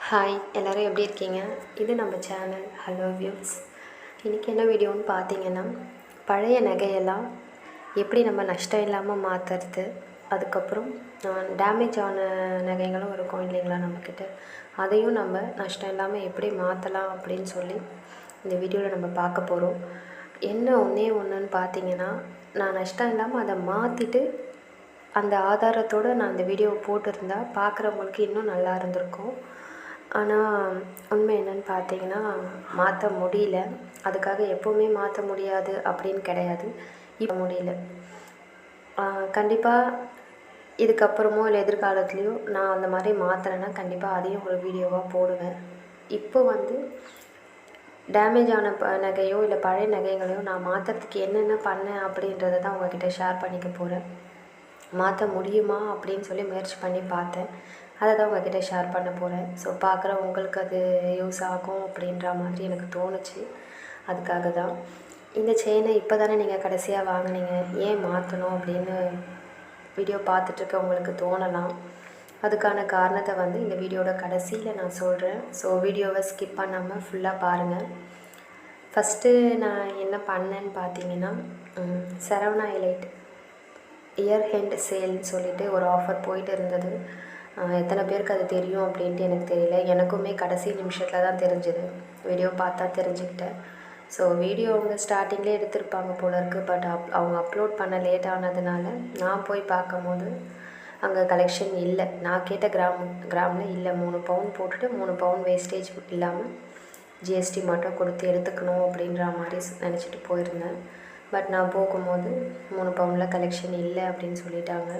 Hi எல்லோரும் எப்படி இருக்கீங்க? இது நம்ம சேனல் ஹலோ வியூஸ் இன்றைக்கி என்ன வீடியோன்னு பார்த்தீங்கன்னா பழைய நகையெல்லாம் எப்படி நம்ம நஷ்டம் இல்லாமல் மாற்றுறது அதுக்கப்புறம் டேமேஜ் ஆன நகைகளும் இருக்கும் இல்லைங்களா நம்மக்கிட்ட அதையும் நம்ம நஷ்டம் இல்லாமல் எப்படி மாற்றலாம் அப்படின்னு சொல்லி இந்த வீடியோவில் நம்ம பார்க்க போகிறோம். என்ன ஒன்றே ஒன்றுன்னு பார்த்தீங்கன்னா நான் நஷ்டம் இல்லாமல் அதை மாற்றிட்டு அந்த ஆதாரத்தோடு நான் அந்த வீடியோவை போட்டிருந்தா பார்க்குறவங்களுக்கு இன்னும் நல்லா இருந்திருக்கும். ஆனால் உண்மை என்னன்னு பார்த்தீங்கன்னா மாற்ற முடியல. அதுக்காக எப்போவுமே மாற்ற முடியாது அப்படின்னு கிடையாது. இப்போ முடியல. கண்டிப்பாக இதுக்கப்புறமோ இல்லை எதிர்காலத்துலேயோ நான் அந்த மாதிரி மாற்றுறேன்னா கண்டிப்பாக அதையும் ஒரு வீடியோவாக போடுவேன். இப்போ வந்து டேமேஜ் ஆன ப நகையோ இல்லை பழைய நகைகளையோ நான் மாற்றுறதுக்கு என்னென்ன பண்ணேன் அப்படின்றத தான் உங்ககிட்ட ஷேர் பண்ணிக்க போகிறேன் மாற்ற முடியுமா அப்படின்னு சொல்லி முயற்சி பண்ணி பார்த்தேன். அதை தான் உங்ககிட்ட ஷேர் பண்ண போகிறேன் ஸோ பார்க்குற உங்களுக்கு அது யூஸ் ஆகும் அப்படின்ற மாதிரி எனக்கு தோணுச்சு. அதுக்காக தான். இந்த செயினை இப்போ தானே நீங்கள் கடைசியாக வாங்கினீங்க. ஏன் மாற்றணும் அப்படின்னு வீடியோ பார்த்துட்ருக்க உங்களுக்கு தோணலாம். அதுக்கான காரணத்தை வந்து இந்த வீடியோட கடைசியில் நான் சொல்கிறேன் ஸோ வீடியோவை ஸ்கிப் பண்ணாமல் ஃபுல்லாக பாருங்கள் ஃபஸ்ட்டு நான் என்ன பண்ணேன்னு பார்த்தீங்கன்னா சரவணா எலைட் இயர் ஹெண்ட் சேல்னு சொல்லிட்டு ஒரு ஆஃபர் போயிட்டு இருந்தது. எத்தனை பேருக்கு அது தெரியும் அப்படின்ட்டு எனக்கு தெரியல. எனக்குமே கடைசி நிமிஷத்தில் தான் தெரிஞ்சுது. வீடியோ பார்த்தா தெரிஞ்சுக்கிட்டேன். ஸோ வீடியோ அவங்க ஸ்டார்டிங்லேயே எடுத்திருப்பாங்க போல இருக்குது பட் அப் அவங்க அப்லோட் பண்ண லேட் ஆனதுனால நான் போய் பார்க்கும்போது அங்கே கலெக்ஷன் இல்லை. நான் கேட்ட கிராம் கிராமில் இல்லை. மூணு பவுன் போட்டுட்டு மூணு பவுன் வேஸ்டேஜ் இல்லாமல் ஜிஎஸ்டி மட்டும் கொடுத்து எடுத்துக்கணும் அப்படின்ற மாதிரி நினச்சிட்டு போயிருந்தேன். பட் நான் போகும்போது மூணு பவுனில் கலெக்ஷன் இல்லை அப்படின்னு சொல்லிட்டாங்க.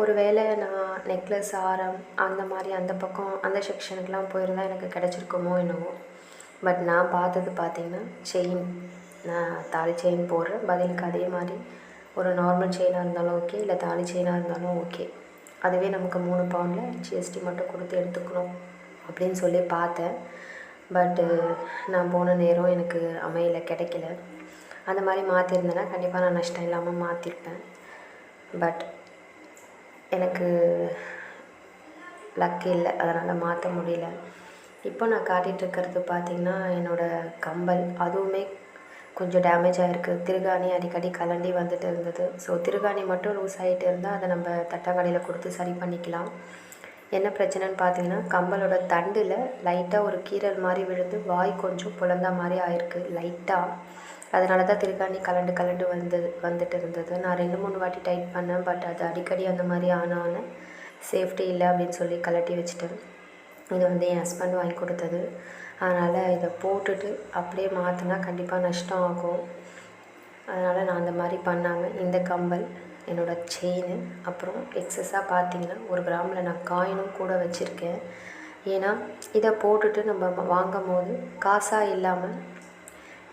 ஒரு வேளை நான் நெக்லஸ் ஆரம் அந்த மாதிரி அந்த பக்கம் அந்த செக்ஷனுக்கெலாம் போயிருந்தால் எனக்கு கிடச்சிருக்குமோ என்னவோ. பட் நான் பார்த்தது பார்த்திங்கன்னா செயின் நான் தாலி செயின் போடுறேன். பதிலுக்கு அதே மாதிரி ஒரு நார்மல் செயினாக இருந்தாலும் ஓகே இல்லை தாலி செயினாக இருந்தாலும் ஓகே அதுவே நமக்கு மூணு பவுண்டில் ஜிஎஸ்டி மட்டும் கொடுத்து எடுத்துக்கணும் அப்படின்னு சொல்லி பார்த்தேன். பட்டு நான் போன நேரம் எனக்கு அமையல கிடைக்கல. அந்த மாதிரி மாற்றிருந்தேன்னா கண்டிப்பாக நான் நஷ்டம் இல்லாமல் மாற்றிருப்பேன் பட் எனக்கு லக் இல்லை அதனால் மாற்ற முடியல. இப்போ நான் காட்டிகிட்ருக்கிறது பார்த்திங்கன்னா என்னோடய கம்பல் அதுவுமே கொஞ்சம் டேமேஜ் ஆகிருக்கு திருகாணி அடிக்கடி கலண்டி வந்துட்டு இருந்தது. ஸோ திருகாணி மட்டும் லூஸ் ஆகிட்டு இருந்தால் அதை நம்ம தட்டங்கடையில் கொடுத்து சரி பண்ணிக்கலாம். என்ன பிரச்சனைன்னு பார்த்தீங்கன்னா கம்பலோட தண்டில் லைட்டாக ஒரு கீரல் மாதிரி விழுந்து வாய் கொஞ்சம் புலந்த மாதிரி ஆயிருக்கு லைட்டாக அதனால தான் திருகாணி கலண்டு கலண்டு வந்து வந்துட்டு இருந்தது. நான் ரெண்டு மூணு வாட்டி டைட் பண்ணேன் பட் அது அடிக்கடி அந்த மாதிரி ஆனான்னு சேஃப்டி இல்லை அப்படின்னு சொல்லி கலட்டி வச்சுட்டேன். இது வந்து என் ஹஸ்பண்ட் வாங்கி கொடுத்தது. அதனால் இதை போட்டுட்டு அப்படியே மாற்றினா கண்டிப்பாக நஷ்டம் ஆகும். அதனால் நான் அந்த மாதிரி பண்ணாங்க. இந்த கம்பல் என்னோடய செயின் அப்புறம் எக்ஸஸாக பார்த்தீங்கன்னா ஒரு கிராமில் நான் காயினும் கூட வச்சுருக்கேன். ஏன்னா இதை போட்டுட்டு நம்ம வாங்கும் போது காசாக இல்லாமல்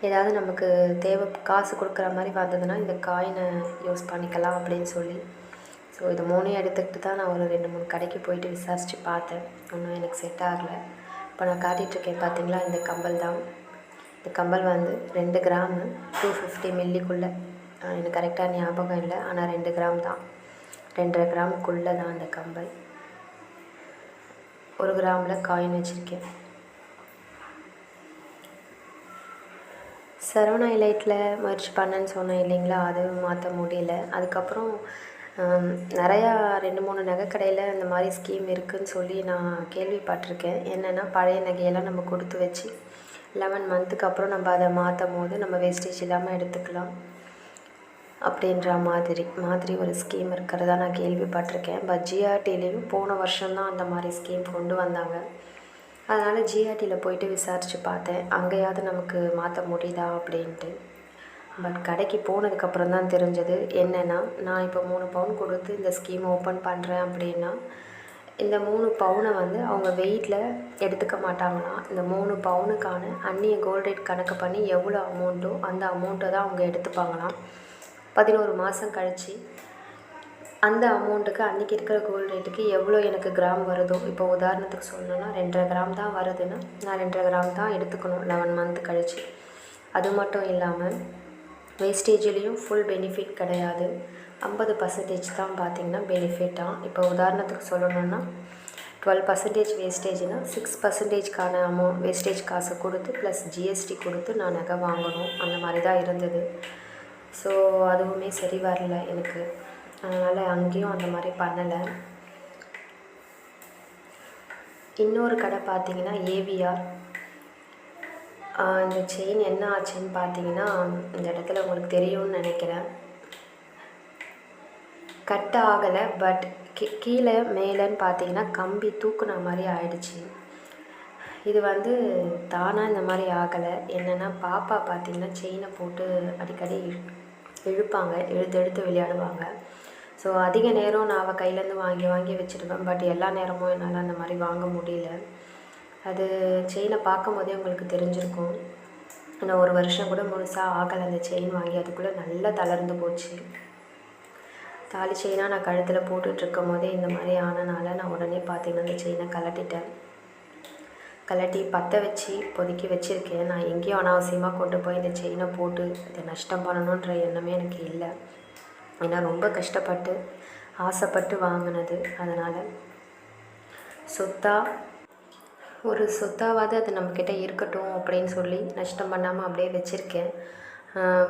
ஏதாவது நமக்கு தேவை காசு கொடுக்குற மாதிரி வந்ததுன்னா இந்த காயினை யூஸ் பண்ணிக்கலாம் அப்படின்னு சொல்லி. ஸோ இது மூணையும் எடுத்துக்கிட்டு தான் நான் ஒரு ரெண்டு மூணு கடைக்கு போயிட்டு விசாரித்து பார்த்தேன். ஒன்றும் எனக்கு செட் ஆகலை. இப்போ நான் காட்டிகிட்ருக்கேன் பார்த்தீங்களா? இந்த கம்பல் தான். இந்த கம்பல் வந்து ரெண்டு கிராமு டூ ஃபிஃப்டி மில்லிக்குள்ளே. எனக்கு கரெக்டாக ஞாபகம் இல்லை ஆனால் ரெண்டு கிராம் தான். ரெண்டரை கிராமுக்குள்ளே தான் அந்த கம்பல். ஒரு கிராமில் காயின் வச்சுருக்கேன். சரவணா இலைட்டில் முயற்சி பண்ணேன்னு சொன்னேன் இல்லைங்களா? அது மாற்ற முடியல. அதுக்கப்புறம் நிறையா ரெண்டு மூணு நகைக்கடையில் இந்த மாதிரி ஸ்கீம் இருக்குதுன்னு சொல்லி நான் கேள்விப்பட்டிருக்கேன். என்னென்னா பழைய நகையெல்லாம் நம்ம கொடுத்து வச்சு லெவன் மந்த்துக்கு அப்புறம் நம்ம அதை மாற்றும் போது நம்ம வேஸ்டேஜ் இல்லாமல் எடுத்துக்கலாம் அப்படின்ற மாதிரி மாதிரி ஒரு ஸ்கீம் இருக்கிறதா நான் கேள்விப்பட்டிருக்கேன். பட் ஜிஆர்டிலேயும் போன வருஷம்தான் அந்த மாதிரி ஸ்கீம் கொண்டு வந்தாங்க. அதனால் ஜிஆர்டியில் போயிட்டு விசாரித்து பார்த்தேன். அங்கேயாவது நமக்கு மாற்ற முடியுதா அப்படின்ட்டு. பட் கடைக்கு போனதுக்கப்புறம் தான் தெரிஞ்சது என்னென்னா நான் இப்போ மூணு பவுன் கொடுத்து இந்த ஸ்கீம் ஓப்பன் பண்ணுறேன் அப்படின்னா இந்த மூணு பவுனை வந்து அவங்க வெயிட்டில் எடுத்துக்க மாட்டாங்களாம். இந்த மூணு பவுனுக்கான அந்நிய கோல்ட் ரேட் கணக்கு பண்ணி எவ்வளோ அமௌண்ட்டோ அந்த அமௌண்ட்டை தான் அவங்க எடுத்துப்பாங்களாம். பதினோரு மாதம் கழித்து அந்த அமௌண்ட்டுக்கு அன்றைக்கி இருக்கிற கோல்டு ரேட்டுக்கு எவ்வளோ எனக்கு கிராம் வருதோ இப்போ உதாரணத்துக்கு சொல்லணுன்னா ரெண்டரை கிராம் தான் வருதுன்னா நான் ரெண்டரை கிராம் தான் எடுத்துக்கணும் லெவன் மந்த் கழித்து அது மட்டும் இல்லாமல் வேஸ்டேஜ்லேயும் ஃபுல் பெனிஃபிட் கிடையாது. ஐம்பது பர்சன்டேஜ் தான் பார்த்திங்கன்னா பெனிஃபிட்டாக இப்போ உதாரணத்துக்கு சொல்லணுன்னா டுவெல் பர்சன்டேஜ் வேஸ்டேஜ்னால் சிக்ஸ் பர்சன்டேஜ்க்கான அமௌண்ட் வேஸ்டேஜ் காசை கொடுத்து ப்ளஸ் ஜிஎஸ்டி கொடுத்து நான் நகை வாங்கணும். அந்த மாதிரி தான் இருந்தது. ஸோ அதுவுமே சரி வரல எனக்கு. அதனால் அங்கேயும் அந்த மாதிரி பண்ணலை. இன்னொரு கடை பார்த்தீங்கன்னா ஏவிஆர் இந்த செயின் என்ன ஆச்சுன்னு பார்த்தீங்கன்னா இந்த இடத்துல உங்களுக்கு தெரியும்னு நினைக்கிறேன். கட் ஆகலை பட் கீ கீழே மேலேன்னு பார்த்தீங்கன்னா கம்பி தூக்குன மாதிரி ஆயிடுச்சு. இது வந்து தானாக இந்த மாதிரி ஆகலை. என்னென்னா பாப்பா பார்த்தீங்கன்னா செயினை போட்டு அடிக்கடி இழுப்பாங்க இழுத்து இழுத்து விளையாடுவாங்க. ஸோ அதிக நேரம் நான் அவள் கையிலேருந்து வாங்கி வாங்கி வச்சுருவேன். பட் எல்லா நேரமும் என்னால் அந்த மாதிரி வாங்க முடியல. அது செயினை பார்க்கும் போதே உங்களுக்கு தெரிஞ்சிருக்கும். ஆனால் ஒரு வருஷம் கூட முழுசாக ஆகலை அந்த செயின் வாங்கி அதுக்குள்ளே நல்லா தளர்ந்து போச்சு. தாலி செயினாக நான் கழுத்தில் போட்டுட்ருக்கும் போதே இந்த மாதிரி ஆனனால நான் உடனே பார்த்தீங்கன்னா அந்த செயினை கலட்டிட்டேன் கலட்டி பற்ற வச்சு பொதுக்கி வச்சுருக்கேன். நான் எங்கேயும் அனாவசியமாக கொண்டு போய் இந்த செயினை போட்டு இதை நஷ்டம் பண்ணணுன்ற எண்ணமே எனக்கு இல்லை. ஏன்னா ரொம்ப கஷ்டப்பட்டு ஆசைப்பட்டு வாங்கினது. அதனால் சொத்தாக ஒரு சொத்தாவது அது நம்மக்கிட்ட இருக்கட்டும் அப்படின்னு சொல்லி நஷ்டம் பண்ணாமல் அப்படியே வச்சுருக்கேன்.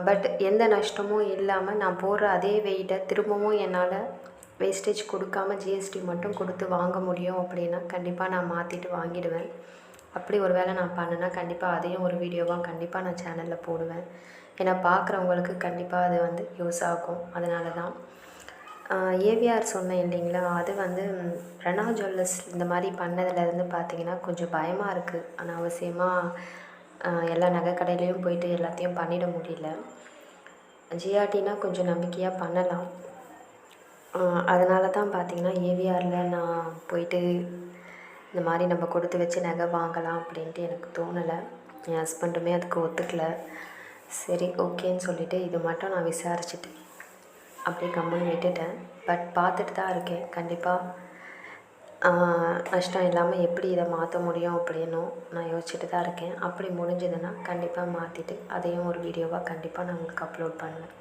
பட் எந்த நஷ்டமும் இல்லாமல் நான் போடுற அதே வெயிட்டை திரும்பவும் என்னால் வேஸ்டேஜ் கொடுக்காம ஜிஎஸ்டி மட்டும் கொடுத்து வாங்க முடியும் அப்படின்னா கண்டிப்பாக நான் மாற்றிட்டு வாங்கிடுவேன். அப்படி ஒரு வேளை நான் பண்ணேன்னா கண்டிப்பாக அதையும் ஒரு வீடியோவாக கண்டிப்பாக நான் சேனலில் போடுவேன். ஏன்னா பார்க்குறவங்களுக்கு கண்டிப்பாக அது வந்து யூஸ் ஆகும். அதனால தான் ஏவிஆர் சொன்னேன் இல்லைங்களா? அது வந்து ரணா ஜுவல்லர்ஸ் இந்த மாதிரி பண்ணதுலேருந்து பார்த்தீங்கன்னா கொஞ்சம் பயமாக இருக்குது அனாவசியமாக எல்லா நகை கடையிலையும் போயிட்டு எல்லாத்தையும் பண்ணிட முடியல. ஜிஆர்டினா கொஞ்சம் நம்பிக்கையாக பண்ணலாம். அதனால தான் பார்த்தீங்கன்னா ஏவிஆரில் நான் போயிட்டு இந்த மாதிரி நம்ம கொடுத்து வச்சு நகை வாங்கலாம் அப்படின்ட்டு எனக்கு தோணலை. என் ஹஸ்பண்டுமே அதுக்கு ஒத்துக்கலை. சரி ஓகேன்னு சொல்லிவிட்டு இது மட்டும் நான் விசாரிச்சுட்டேன். அப்படியே கம்முன்னு விட்டுட்டேன் பட் பார்த்துட்டு தான் இருக்கேன். கண்டிப்பாக நஷ்டம் இல்லாமல் எப்படி இதை மாற்ற முடியும் அப்படின்னும் நான் யோசிச்சுட்டு தான் இருக்கேன். அப்படி முடிஞ்சதுன்னா கண்டிப்பாக மாற்றிட்டு அதையும் ஒரு வீடியோவாக கண்டிப்பாக நான் உங்களுக்கு அப்லோட் பண்ணுவேன்.